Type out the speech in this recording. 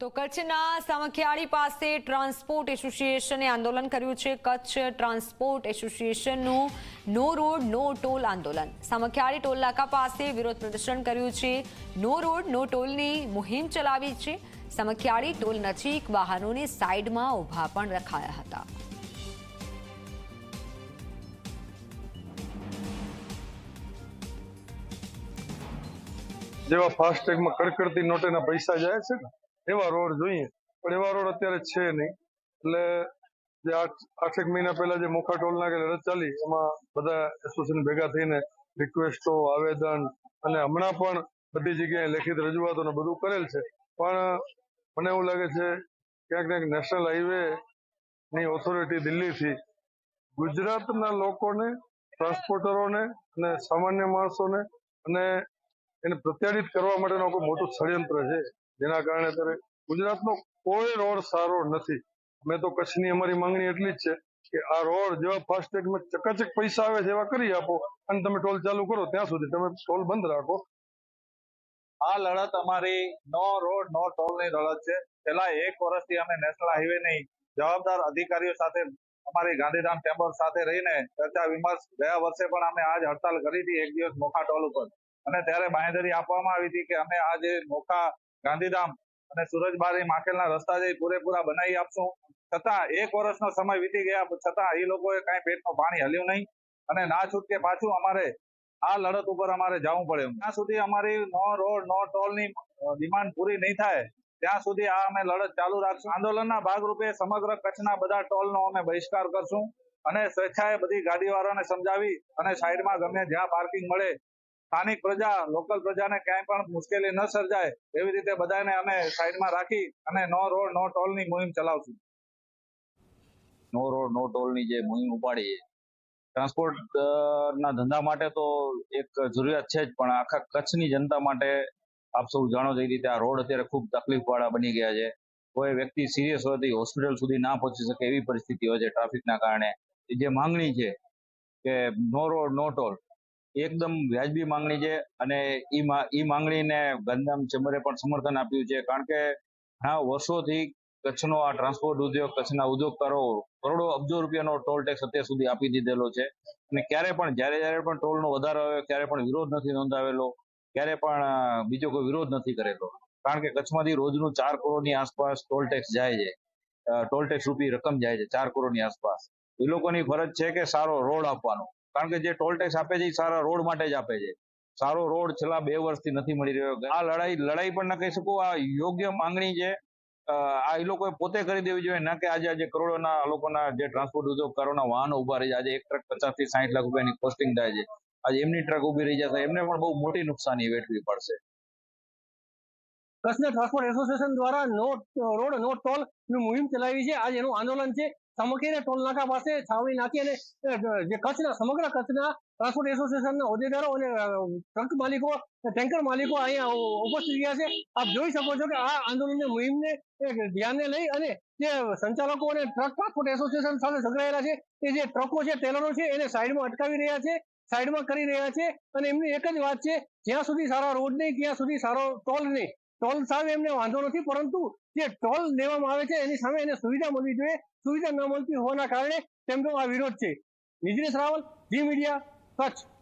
તો કચ્છના સામખિયાળી પાસે ટ્રાન્સપોર્ટ એસોસિએશને આંદોલન કર્યું છે. કચ્છ ટ્રાન્સપોર્ટ એસોસિએશનનું નો રોડ, નો ટોલ આંદોલન. સામખિયાળી ટોલ નાકા પાસે વિરોધ પ્રદર્શન કર્યું છે. નો રોડ, નો ટોલની મુહિમ ચલાવી છે. સામખિયાળી ટોલ નજીક વાહનોને સાઈડમાં ઊભા પણ રખાયા હતા. જેવા ફાસ્ટેગમાં કડકડતી નોટેના પૈસા જાય છે ને? એવા રોડ જોઈએ, પણ એવા રોડ અત્યારે છે નહીં. એટલે જે આઠ, આઠેક મહિના પહેલા જે મોખા ટોલ નાકે લડત ચાલી, એમાં બધા એસોસિએશન ભેગા થઈને રિક્વેસ્ટો આવેદન અને હમણાં પણ બધી જગ્યાએ લેખિત રજૂઆતો બધું કરેલ છે. પણ મને એવું લાગે છે ક્યાંક ક્યાંક નેશનલ હાઈવે ની ઓથોરિટી દિલ્હીથી ગુજરાતના લોકોને ટ્રાન્સપોર્ટરોને અને સામાન્ય માણસોને અને એને પ્રત્યારિત કરવા માટેનો કોઈ મોટું ષડયંત્ર છે. જેના કારણે અત્યારે ગુજરાતનો કોઈ રોડ સારો નથી. અમે તો કચ્છની અમારી માંગણી એટલી જ છે કે આ રોડ જેવા ફાસ્ટેગમાં ચકાચક પૈસા આવે છે એવા કરી આપો અને તમે ટોલ ચાલુ કરો ત્યાં સુધી તમે ટોલ બંધ રાખો. આ લડત અમારી નો રોડ, નો ટોલની લડત છે. છેલ્લા એક વર્ષથી અમે નેશનલ હાઈવે ની જવાબદાર અધિકારીઓ સાથે, અમારી ગાંધીધામ ચેમ્બર સાથે રહીને ચર્ચા વિમર્શ ગયા વર્ષે પણ અમે આજ હડતાલ કરી હતી એક દિવસ મોખા ટોલ ઉપર. અને ત્યારે બાંહેધરી આપવામાં આવી હતી કે અમે આ જે મોખા ગાંધીધામ અને સુરજબારી માખેલના રસ્તા જે પૂરેપૂરા બનાવી આપશું. છતાં એક વર્ષનો સમય વીતી ગયા છતાં એ લોકોએ કાંઈ પેટનું પાણી હલ્યું નહીં. અને ના છૂટકે પાછું અમારે આ લડત ઉપર અમારે જવું પડે ત્યાં સુધી અમારી નો રોડ, નો ટોલની ડિમાન્ડ પૂરી નહીં થાય, ત્યાં સુધી આ અમે લડત ચાલુ રાખશું. આંદોલનના ભાગરૂપે સમગ્ર કચ્છના બધા ટોલનો અમે બહિષ્કાર કરશું. અને સ્વેચ્છાએ બધી ગાડીવાળાને સમજાવી અને સાઈડમાં ગમે જ્યાં પાર્કિંગ મળે સ્થાનિક પ્રજા, લોકલ પ્રજાને ક્યાંય પણ મુશ્કેલી ન સર્જાય, એવી રીતે બધાને અમે સાઈડમાં રાખી અને નો રોડ, નો ટોલની મુહિમ ચલાવશું. નો રોડ, નો ટોલની જે મુહિમ ઉપાડી ટ્રાન્સપોર્ટ ના ધંધા માટે તો એક જરૂરિયાત છે જ, પણ આખા કચ્છની જનતા માટે આપ સૌ જાણો છો રીતે આ રોડ અત્યારે ખૂબ તકલીફ વાળા બની ગયા છે. કોઈ વ્યક્તિ સિરિયસ હોવાથી હોસ્પિટલ સુધી ના પહોંચી શકે એવી પરિસ્થિતિ હોય છે ટ્રાફિકના કારણે. જે માંગણી છે કે નો રોડ, નો ટોલ એકદમ વ્યાજબી માંગણી છે અને ઈ માંગણીને ગાંધીધામ ચેમ્બરે પણ સમર્થન આપ્યું છે. કારણ કે ઘણા વર્ષોથી કચ્છનો આ ટ્રાન્સપોર્ટ ઉદ્યોગ, કચ્છના ઉદ્યોગકારો કરોડો, અબજો રૂપિયાનો ટોલ ટેક્સ અત્યાર સુધી આપી દીધેલો છે. અને ક્યારે પણ, જ્યારે જ્યારે પણ ટોલનો વધારો આવ્યો, ક્યારે પણ વિરોધ નથી નોંધાવેલો, ક્યારે પણ બીજો કોઈ વિરોધ નથી કરેલો. કારણ કે કચ્છમાંથી રોજનું ચાર કરોડની આસપાસ ટોલ ટેક્સ જાય છે. ટોલ ટેક્સ રૂપી રકમ જાય છે, ચાર કરોડની આસપાસ. એ લોકોની ફરજ છે કે સારો રોડ આપવાનો. કારણ કે જે ટોલ ટેક્સ આપે છે એ સારા રોડ માટે જ આપે છે. સારો રોડ છેલ્લા બે વર્ષથી નથી મળી રહ્યો. આ લડાઈ લડાઈ પણ ન કહી શકું, આ યોગ્ય માંગણી છે. આ એ લોકોએ પોતે કરી દેવી જોઈએ, ના કે આજે આજે કરોડોના લોકોના જે ટ્રાન્સપોર્ટ ઉદ્યોગકારોના વાહનો ઊભા રહી છે આજે એક ટ્રક પચાસથી સાઠ લાખ રૂપિયાની કોસ્ટિંગ થાય છે. આજે એમની ટ્રક ઊભી રહી જશે. એમને પણ બહુ મોટી નુકસાની વેઠવી પડશે. કચ્છના ટ્રાન્સપોર્ટ એસોસિએશન દ્વારા નો રોડ નો ટોલનું મુહિમ ચલાવી છે. આજે એનું આંદોલન છે. સમખીને ટોલ નાકા પાસે છાવણી નાખી અને જે કચ્છના, સમગ્ર કચ્છના ટ્રાન્સપોર્ટ એસોસિએશનના હોદ્દેદારો અને ટ્રક માલિકો ટેન્કર માલિકો અહીંયા ઉપસ્થિત રહ્યા છે. આપ જોઈ શકો છો કે આ આંદોલનની મુહિમને ધ્યાને લઈ અને જે સંચાલકો અને ટ્રક ટ્રાન્સપોર્ટ એસોસિએશન સાથે સંકળાયેલા છે, એ જે ટ્રકો છે ટેલરો છે, એને સાઈડમાં અટકાવી રહ્યા છે, સાઈડમાં કરી રહ્યા છે અને એમની એક જ વાત છે, જ્યાં સુધી સારા રોડ નહીં, ત્યાં સુધી સારો ટોલ નહીં. ટોલ સામે એમને વાંધો નથી, પરંતુ જે ટોલ લેવામાં આવે છે, એની સામે એને સુવિધા મળવી જોઈએ. સુવિધા ન મળતી હોવાના કારણે તેમનો આ વિરોધ છે. Nijnesh Raval, Zee media, Kutch.